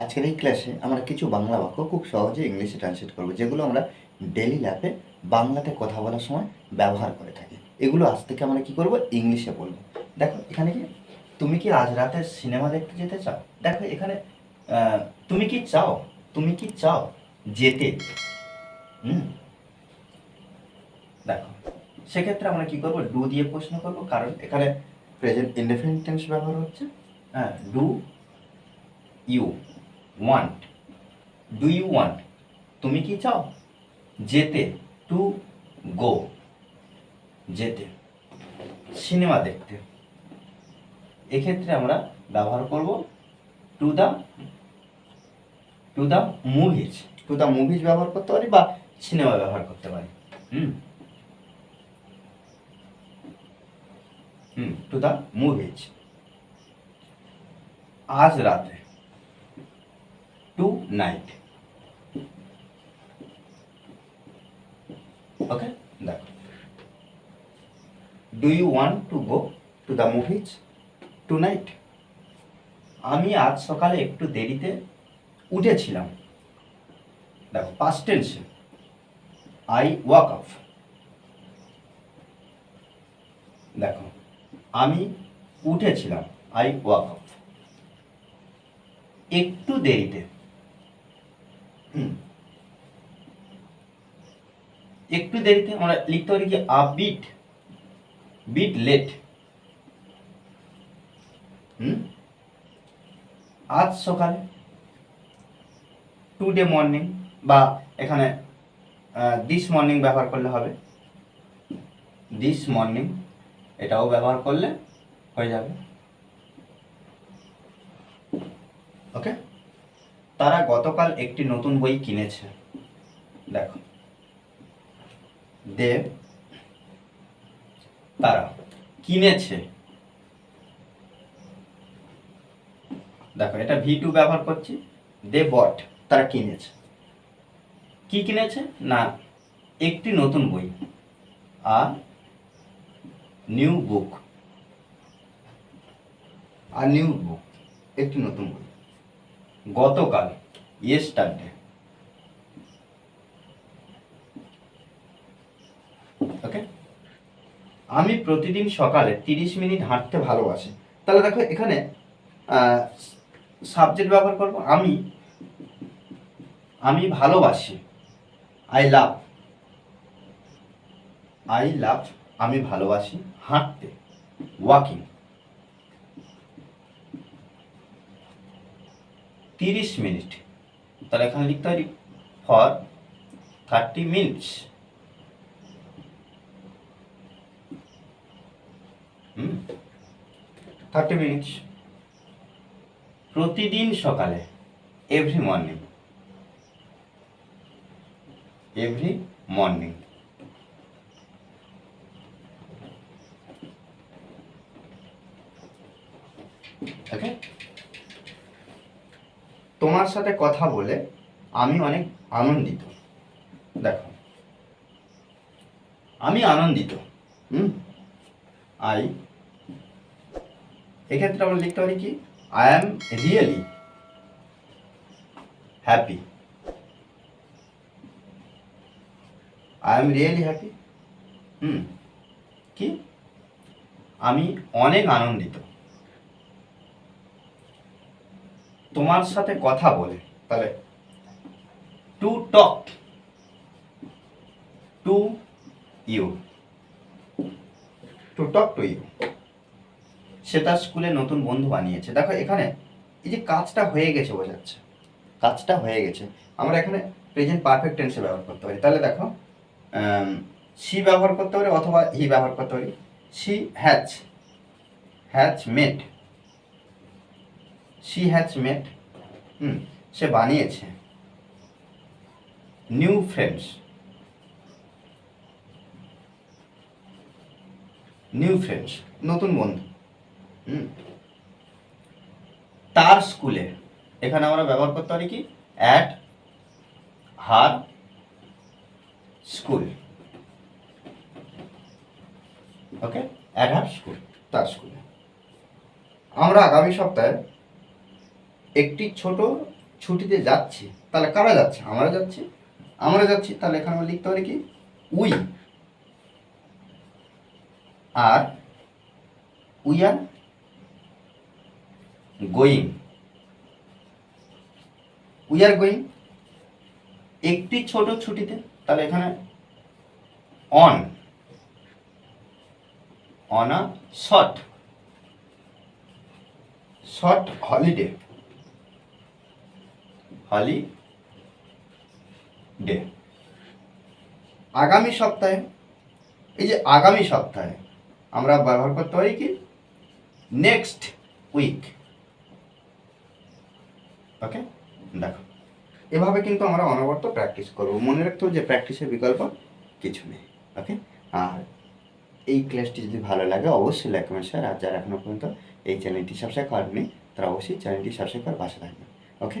আজকের এই ক্লাসে আমরা কিছু বাংলা বাক্য খুব সহজে ইংলিশে ট্রান্সলেট করব, যেগুলো আমরা ডেলি লাইফে বাংলাতে কথা বলার সময় ব্যবহার করে থাকি। এগুলো আজ থেকে আমরা কি করব? ইংলিশে বলব। দেখো, এখানে কি? তুমি কি আজ রাতে সিনেমা দেখতে যেতে চাও? দেখো, এখানে তুমি কি চাও? তুমি কি চাও যেতে? হুম? দেখো, সেক্ষেত্রে আমরা কি করব? ডু দিয়ে প্রশ্ন করব, কারণ এখানে প্রেজেন্ট ইনডেফিনিট টেন্স ব্যবহার হচ্ছে। হ্যাঁ do you want do you want তুমি কি চাও? যেতে টু গো যেতে। সিনেমা দেখতে। এক্ষেত্রে আমরা ব্যবহার করব to the to the movies to the movies ব্যবহার করতে পারি বা সিনেমা ব্যবহার করতে পারি। হুম। হুম টু দ্য মুভিজ আজ রাতে নাইট ওকে দেখো do you want to go to the movies tonight আমি আজ সকালে একটু দেরিতে উঠেছিলাম। দেখো পাস্ট টেন্সে আই ওয়াক অফ দেখো, আমি উঠেছিলাম। আই ওয়াক অফ একটু দেরিতে। একটু দেরিতে আমরা লিখতে পারি কি আ বিট বিট লেট। হুম? আজ সকালে টুডে মর্নিং বা এখানে দিস মর্নিং ব্যবহার করলে হবে। দিস মর্নিং, এটাও ব্যবহার করলে হয়ে যাবে। ওকে? তারা গতকাল একটি নতুন বই কিনেছে। দেখো। দেব তারা কিনেছে। দেখো, এটা ভি টু ব্যবহার করছি। দে বট, তারা কিনেছে। কি কিনেছে? না, একটি নতুন বই। আর নিউ বুক। আর নিউ বুক, একটি নতুন বই। গতকাল ইয়েস্টারডে ওকে আমি প্রতিদিন সকালে তিরিশ মিনিট হাঁটতে ভালোবাসি। তাহলে দেখো এখানে সাবজেক্ট ব্যবহার করব। আমি আমি ভালোবাসি। আই লাভ আই লাভ আমি ভালোবাসি হাঁটতে। ওয়াকিং তিরিশ মিনিট। তাহলে এখানে লিখতে পারি for thirty minutes thirty minutes প্রতিদিন সকালে every morning every morning okay তোমার সাথে কথা বলে আমি অনেক আনন্দিত। দেখো। আমি আনন্দিত। হুম? আই এক্ষেত্রে আমরা লিখতে পারি কি? I am really happy I am really happy hmm? কি? আমি অনেক আনন্দিত। তোমার সাথে কথা বলে, তাহলে to talk to you to talk to you সে তার স্কুলে নতুন বন্ধু বানিয়েছে। দেখো এখানে এই যে কাজটা হয়ে গেছে বোঝাচ্ছে। কাজটা হয়ে গেছে। আমরা এখানে প্রেজেন্ট পারফেক্ট টেন্সে ব্যবহার করতে পারি। তাহলে দেখো সি ব্যবহার করতে পারি অথবা হি ব্যবহার করতে পারি। She has has met she has met hmm, সে বানিয়েছে। নিউ ফ্রেন্ডস নিউ ফ্রেন্ডস নতুন বন্ধু, হুম। তার স্কুলে, এখানে আমরা ব্যবহার করতে পারি কি? At her school okay at her school তার স্কুলে। আমরা আগামী সপ্তাহে একটি ছোট ছুটিতে যাচ্ছি, তাহলে কারা যাচ্ছে? আমরা যাচ্ছি। আমরা যাচ্ছি, তাহলে এখানে আমরা লিখতে পারি কি? We. Are we are going. We are going. একটি ছোট ছুটিতে, তাহলে এখানে on. On a short. Short holiday. Holiday আগামী সপ্তাহে, এই যে আগামী সপ্তাহে আমরা ব্যবহার করতে পারি কি? নেক্সট উইক ওকে দেখো, এভাবে কিন্তু আমরা অনবরত প্র্যাকটিস করব। মনে রাখতে হবে যে প্র্যাকটিসের বিকল্প কিছু নেই। ওকে আর এই ক্লাসটি যদি ভালো লাগে, অবশ্যই লাইক কমেন্ট শেয়ার আর যারা এখনও পর্যন্ত এই চ্যানেলটি সাবস্ক্রাইব করেননি, তারা অবশ্যই চ্যানেলটি সাবস্ক্রাইব করে পাশে থাকবেন। Okay